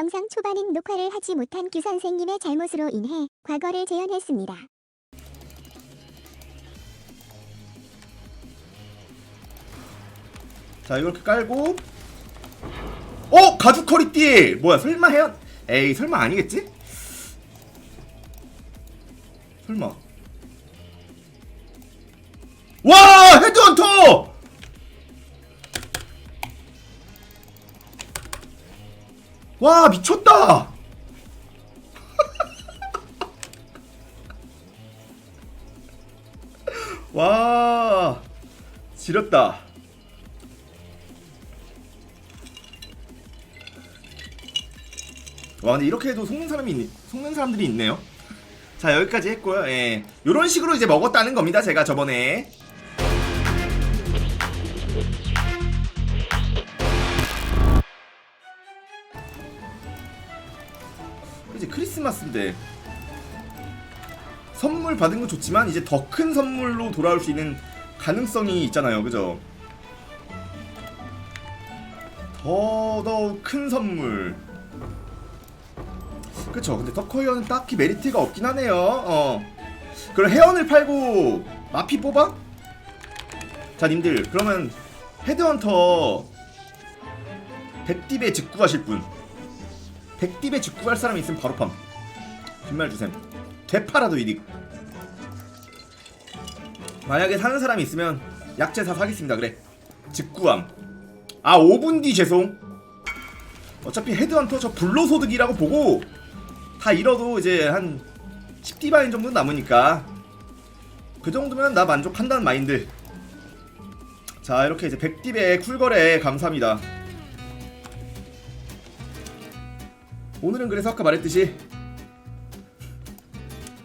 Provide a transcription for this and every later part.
영상 초반엔 녹화를 하지 못한 규 선생님의 잘못으로 인해 과거를 재현했습니다. 자 이렇게 깔고 어 가죽 허리띠 뭐야 설마 해연 에이 설마 아니겠지? 설마 와 헤드헌터 와 미쳤다 와 지렸다 와 근데 이렇게 해도 속는 사람이 있, 속는 사람들이 있네요. 자 여기까지 했고요. 예, 이런 식으로 이제 먹었다는 겁니다. 제가 저번에 크리스마스인데 선물 받은 건 좋지만 이제 더 큰 선물로 돌아올 수 있는 가능성이 있잖아요. 그죠? 더더욱 큰 선물. 그쵸 근데 덕커이어는 딱히 메리트가 없긴 하네요 어 그럼 회원을 팔고 마피 뽑아? 자 님들 그러면 헤드헌터 백딥에 직구하실 분 백딥에 직구할 사람 있으면 바로 팜 빈말 주셈. 되팔아도 이득. 만약에 사는 사람이 있으면 약재 사 사겠습니다. 그래. 직구함. 아 5분 뒤 죄송. 어차피 헤드헌터 저 불로소득이라고 보고 다 잃어도 이제 한 10디바인 정도 남으니까 그 정도면 나 만족한다는 마인드. 자 이렇게 이제 100딥의 쿨거래 감사합니다. 오늘은 그래서 아까 말했듯이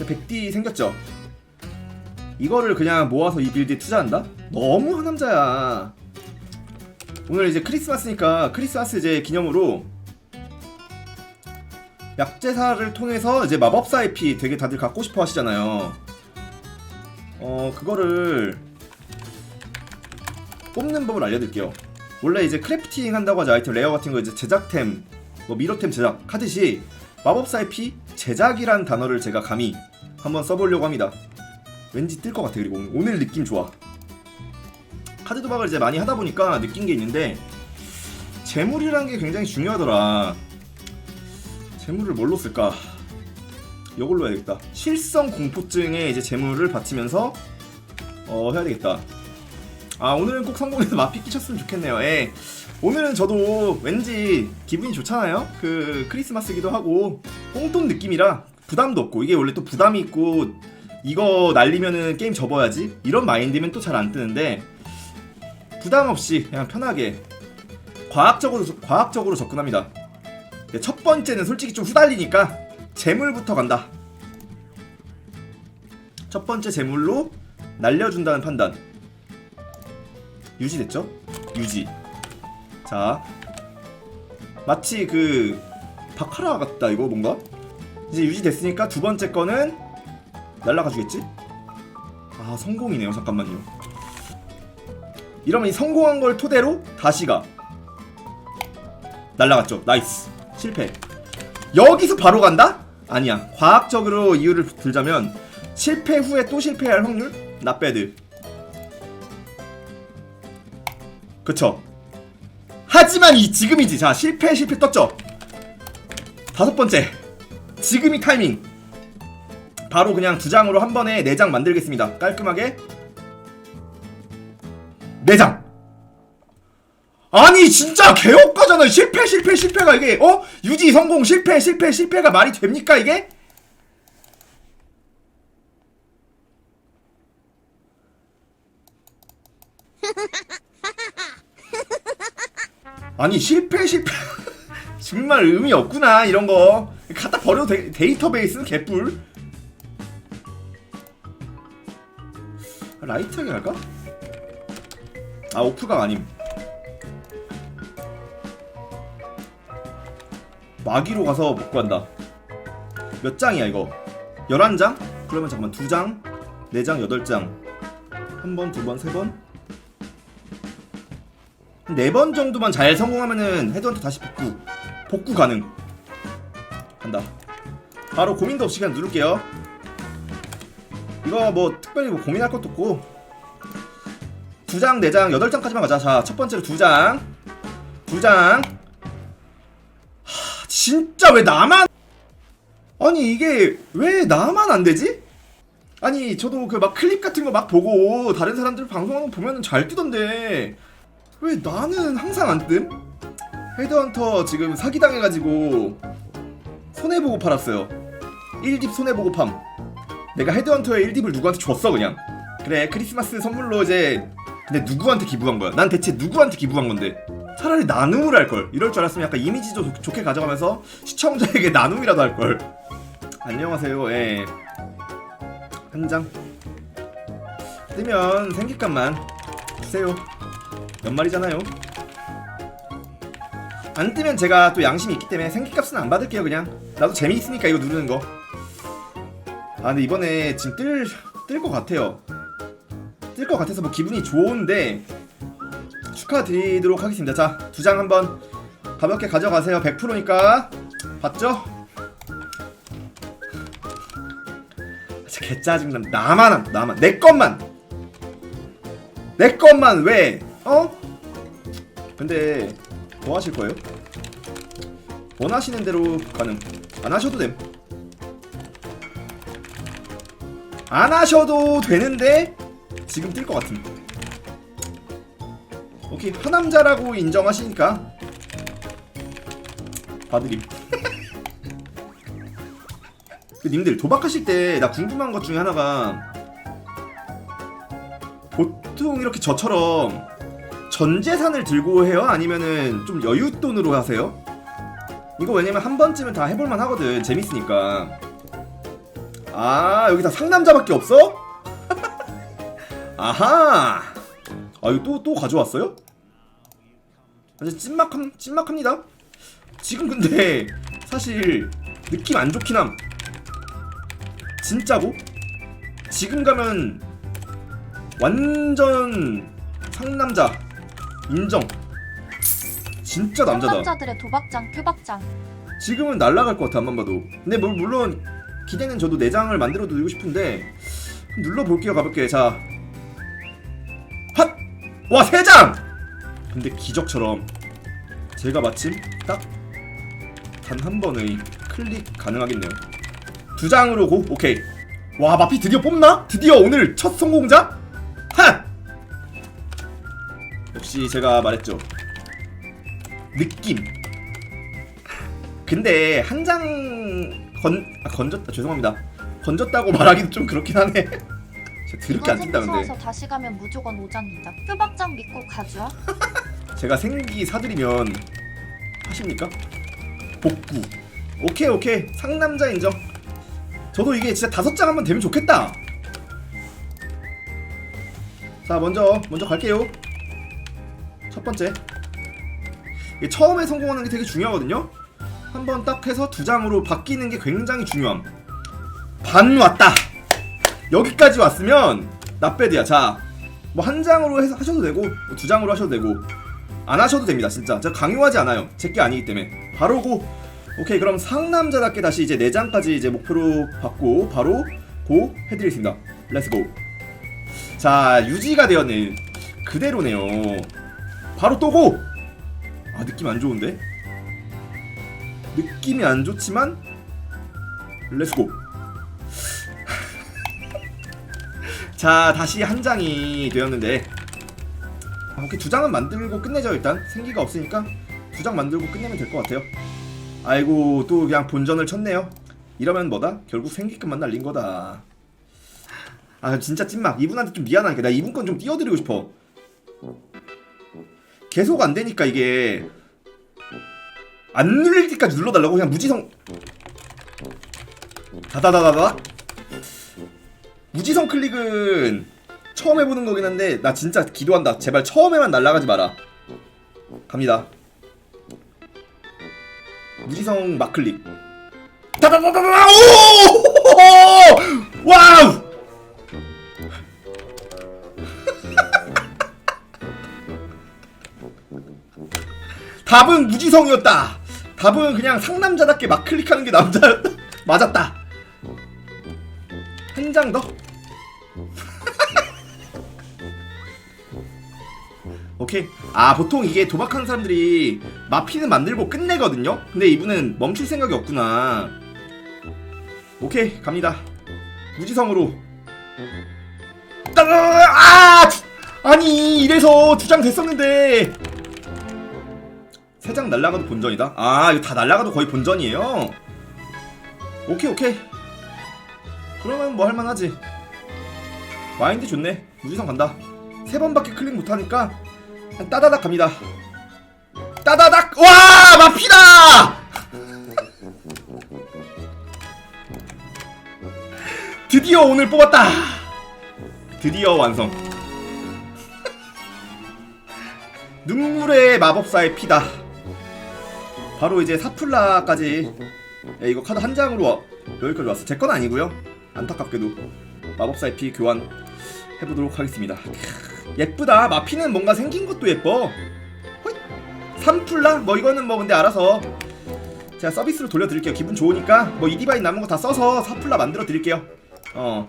제 100디 생겼죠 이거를 그냥 모아서 이 빌드에 투자한다? 너무 하남자야 오늘 이제 크리스마스니까 크리스마스 이제 기념으로 약제사를 통해서 이제 마법사 IP 되게 다들 갖고 싶어 하시잖아요. 어, 그거를 뽑는 법을 알려드릴게요. 원래 이제 크래프팅 한다고 하죠. 아이템 레어 같은 거 이제 제작템, 뭐 미로템 제작 하듯이 마법사 IP 제작이란 단어를 제가 감히 한번 써보려고 합니다. 왠지 뜰 것 같아. 그리고 오늘, 느낌 좋아. 카드 도박을 이제 많이 하다 보니까 느낀 게 있는데 재물이라는 게 굉장히 중요하더라. 재물을 뭘로 쓸까? 이걸로 해야겠다. 실성 공포증에 이제 재물을 바치면서 어 해야 되겠다. 아 오늘은 꼭 성공해서 마피 끼쳤으면 좋겠네요. 예. 오늘은 저도 왠지 기분이 좋잖아요. 그 크리스마스기도 하고 뽕돈 느낌이라 부담도 없고 이게 원래 또 부담이 있고 이거 날리면은 게임 접어야지 이런 마인드면 또 잘 안 뜨는데 부담 없이 그냥 편하게 과학적으로 과학적으로 접근합니다. 네, 첫 번째는 솔직히 좀 후달리니까 재물부터 간다. 첫 번째 재물로 날려준다는 판단. 유지됐죠? 유지. 자, 마치 그 바카라 같다 이거 뭔가? 이제 유지됐으니까 두 번째 거는 날라가 주겠지? 아 성공이네요. 잠깐만요. 이러면 이 성공한 걸 토대로 다시가 날라갔죠. 나이스. 실패. 여기서 바로 간다? 아니야. 과학적으로 이유를 들자면 실패 후에 또 실패할 확률? 나배드. 그쵸. 하지만 이 지금이지. 자, 실패 실패 떴죠. 다섯 번째. 지금이 타이밍. 바로 그냥 두 장으로 한 번에 네 장 만들겠습니다. 깔끔하게. 네 장. 아니 진짜 개업가잖아 실패 실패 실패가 이게 어 유지 성공 실패 실패 실패가 말이 됩니까 이게 아니 실패 실패 정말 의미 없구나 이런 거 갖다 버려도 데, 데이터베이스는 개뿔 라이트하게 할까 아 오프가 아님 마기로 가서 먹고 간다. 몇 장이야 이거? 11장? 그러면 잠깐만 2장, 4장, 8장. 한 번, 두 번, 세 번. 네 번 정도만 잘 성공하면은 헤드헌터 다시 복구. 복구 가능. 간다. 바로 고민도 없이 그냥 누를게요. 이거 뭐 특별히 뭐 고민할 것도 없고. 두 장, 네 장, 여덟 장까지만 가자. 자 첫 번째로 두장. 두장. 하, 진짜 왜 나만 아니 이게 왜 나만 안 되지? 아니 저도 그 막 클립 같은 거 막 보고 다른 사람들 방송하는 거 보면은 잘 뜨던데. 왜 나는 항상 안 뜸? 헤드헌터 지금 사기당해가지고 손해보고 팔았어요. 1딥 손해보고 팜. 내가 헤드헌터의 1딥을 누구한테 줬어 그냥. 그래 크리스마스 선물로 이제 근데 누구한테 기부한 거야? 난 대체 누구한테 기부한 건데? 차라리 나눔을 할걸. 이럴 줄 알았으면 약간 이미지도 좋- 좋게 가져가면서 시청자에게 나눔이라도 할걸. 안녕하세요. 예. 한 장. 뜨면 생기값만 주세요. 연말이잖아요 안 뜨면 제가 또 양심이 있기 때문에 생기값은 안 받을게요 그냥. 나도 재미있으니까 이거 누르는 거. 아 근데 이번에 지금 뜰 뜰 것 같아요. 뜰 것 같아서 뭐 기분이 좋은데 축하드리도록 하겠습니다. 자 두 장 한번 가볍게 가져가세요. 100%니까. 봤죠? 진짜 개짜증나 나만 한- 나만. 내 것만. 내 것만 왜? 어? 근데 뭐 하실 거예요? 원하시는 대로 가능 안 하셔도 됨. 안 하셔도 되는데 지금 뜰 것 같음. 오케이 하남자라고 인정하시니까 봐드림. 그 님들 도박하실 때 나 궁금한 것 중에 하나가 보통 이렇게 저처럼 전 재산을 들고 해요? 아니면은 좀 여윳돈으로 하세요? 이거 왜냐면 한 번쯤은 다 해볼만 하거든 재밌으니까 아 여기 다 상남자밖에 없어? 아하 아 이거 또, 또 가져왔어요? 아주 찐막함, 찐막합니다 지금 근데 사실 느낌 안 좋긴 함 진짜고? 지금 가면 완전 상남자 인정 진짜 남자다 상남자들의 도박장, 표박장. 지금은 날라갈 것 같아 안만 봐도 근데 뭐, 물론 기대는 저도 내장을 만들어 두고 싶은데 눌러볼게요 가볍게 자 핫! 와 3장! 근데 기적처럼 제가 마침 딱 단 한 번의 클릭 가능하겠네요 두 장으로 고 오케이 와 마피 드디어 뽑나? 드디어 오늘 첫 성공자? 역시 제가 말했죠. 느낌. 근데 한 장 건, 아, 건졌다. 죄송합니다. 건졌다고 말하기도 좀 그렇긴 하네. 제가 드럽게 안 뛴다 근데. 무서워서 다시 가면 무조건 5장이다. 표박장 믿고 가죠. 제가 생기 사드리면 하십니까? 복구. 오케이 오케이. 상남자 인정. 저도 이게 진짜 다섯 장 한번 되면 좋겠다. 자 먼저 먼저 갈게요 첫 번째. 처음에 성공하는 게 되게 중요하거든요. 한 번 딱 해서 두 장으로 바뀌는 게 굉장히 중요함. 반 왔다. 여기까지 왔으면 나빼드야. 자 뭐 한 장으로 해서 하셔도 되고 뭐 두 장으로 하셔도 되고 안 하셔도 됩니다 진짜. 제가 강요하지 않아요. 제게 아니기 때문에. 바로 고 오케이 그럼 상남자답게 다시 이제 4장까지 이제 목표로 받고 바로 고 해드리겠습니다. 렛츠고 자 유지가 되었네. 그대로네요 바로 또고! 아 느낌 안 좋은데? 느낌이 안 좋지만 렛츠고 자 다시 한 장이 되었는데. 아, 오케이 두 장은 만들고 끝내죠 일단? 생기가 없으니까 두 장 만들고 끝내면 될 것 같아요. 아이고 또 그냥 본전을 쳤네요. 이러면 뭐다? 결국 생기급만 날린 거다. 아 진짜 찐막. 이분한테 좀 미안하니까 나 이분 건 좀 띄워드리고 싶어 계속 안 되니까 이게 안 눌릴 때까지 눌러달라고? 그냥 무지성 다다다다다? 무지성 클릭은 처음 해보는 거긴 한데 나 진짜 기도한다. 제발 처음에만 날아가지 마라. 갑니다. 무지성 마클릭. 다다다다다! 오! 와우 답은 무지성이었다 답은 그냥 상남자답게 막 클릭하는 게 남자 맞았다. 한 장 더. 오케이. 아 보통 이게 도박하는 사람들이 마피는 만들고 끝내거든요. 근데 이분은 멈출 생각이 없구나. 오케이 갑니다. 무지성으로. 아! 주- 아니 이래서 두 장 됐었는데 세 장 날라가도 본전이다. 아 이거 다 날라가도 거의 본전이에요. 오케이 오케이. 그러면 뭐 할만하지. 마인드 좋네. 무지성 간다. 세 번밖에 클릭 못하니까 따다닥 갑니다. 따다닥 와 마피다. 드디어 오늘 뽑았다. 드디어 완성. 눈물의 마법사의 피다. 바로 이제 사플라까지. 야, 이거 카드 한 장으로 와- 여기까지 왔어. 제 건 아니고요. 안타깝게도 마법사의 피 교환 해보도록 하겠습니다. 캬, 예쁘다. 마피는 뭔가 생긴 것도 예뻐. 삼플라? 뭐 이거는 뭐 근데 알아서 제가 서비스로 돌려드릴게요. 기분 좋으니까 뭐 이 디바인 남은 거 다 써서 사플라 만들어 드릴게요. 어.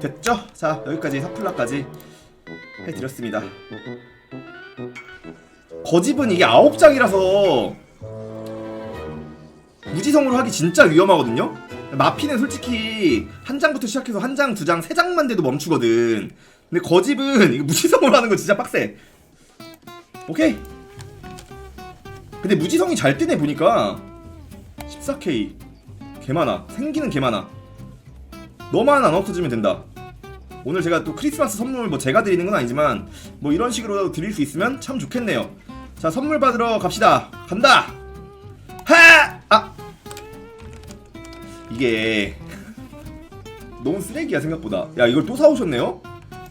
됐죠? 자 여기까지 사플라까지 해드렸습니다. 거집은 이게 아홉 장이라서 무지성으로 하기 진짜 위험하거든요. 마피는 솔직히 한 장부터 시작해서 한 장, 두 장, 세 장만 돼도 멈추거든. 근데 거집은 무지성으로 하는 거 진짜 빡세. 오케이. 근데 무지성이 잘 뜨네 보니까 14K 개 많아. 생기는 개 많아. 너만 안 없어지면 된다. 오늘 제가 또 크리스마스 선물 뭐 제가 드리는 건 아니지만 뭐 이런 식으로 드릴 수 있으면 참 좋겠네요. 자 선물 받으러 갑시다. 간다. 하! 아 이게 너무 쓰레기야 생각보다. 야 이걸 또 사오셨네요?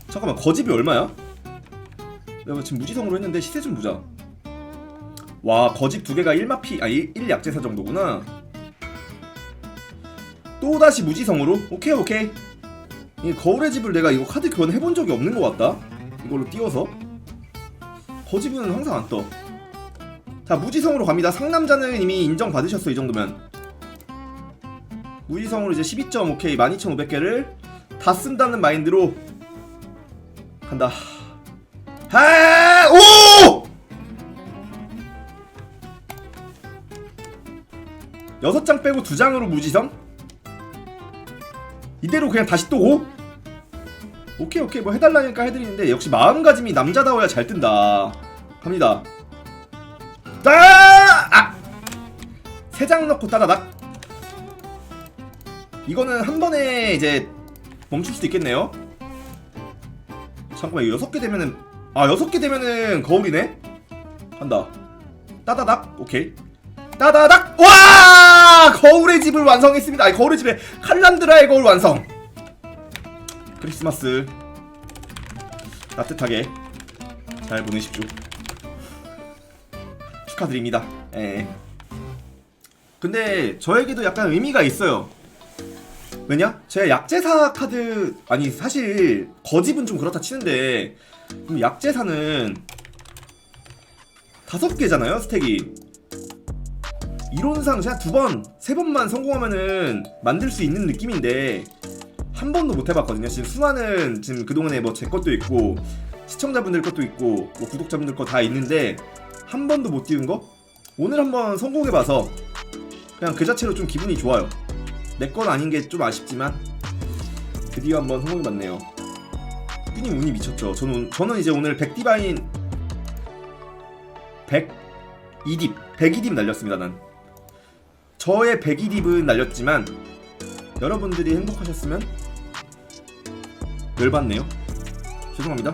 잠깐만 거집이 얼마야? 내가 지금 무지성으로 했는데 시세 좀 보자. 와 거집 두 개가 1마피 아 1, 1약제사 정도구나. 또 다시 무지성으로? 오케이 오케이. 이 거울의 집을 내가 이거 카드 교환 해본 적이 없는 것 같다. 이걸로 띄워서 거집은 항상 안 떠. 자 무지성으로 갑니다. 상남자는 이미 인정 받으셨어 이 정도면. 무지성으로 이제 12점 오케이 12,500개를 다 쓴다는 마인드로 간다. 하 오! 여섯 장 빼고 두 장으로 무지성? 이대로 그냥 다시 또 오? 오케이 오케이. 뭐 해달라니까 해드리는데 역시 마음가짐이 남자다워야 잘 뜬다. 갑니다. 따! 아! 세장 넣고 따다닥. 이거는 한 번에 이제 멈출 수도 있겠네요. 잠깐만 이거 여섯 개 되면은 아 여섯 개 되면은 거울이네? 간다. 따다닥. 오케이. 따다닥! 와! 거울의 집을 완성했습니다. 아니 거울의 집에 칼란드라의 거울 완성 크리스마스. 따뜻하게 잘 보내십시오. 축하드립니다. 예. 근데 저에게도 약간 의미가 있어요. 왜냐? 제 약제사 카드 아니 사실 거집은 좀 그렇다 치는데 음, 약제사는 다섯 개잖아요 스택이. 이론상 제가 두 번, 세 번만 성공하면은 만들 수 있는 느낌인데 한 번도 못 해봤거든요. 지금 수많은 지금 그동안에 뭐 제 것도 있고 시청자분들 것도 있고 뭐 구독자분들 거 다 있는데 한 번도 못 띄운 거 오늘 한번 성공해봐서 그냥 그 자체로 좀 기분이 좋아요. 내 건 아닌 게 좀 아쉽지만 드디어 한번 성공해봤네요. 꾸님 운이 미쳤죠. 저는 저는 이제 오늘 백디바인 102딥 102딥 날렸습니다. 난. 저의 102딥은 날렸지만 여러분들이 행복하셨으면 열받네요. 죄송합니다.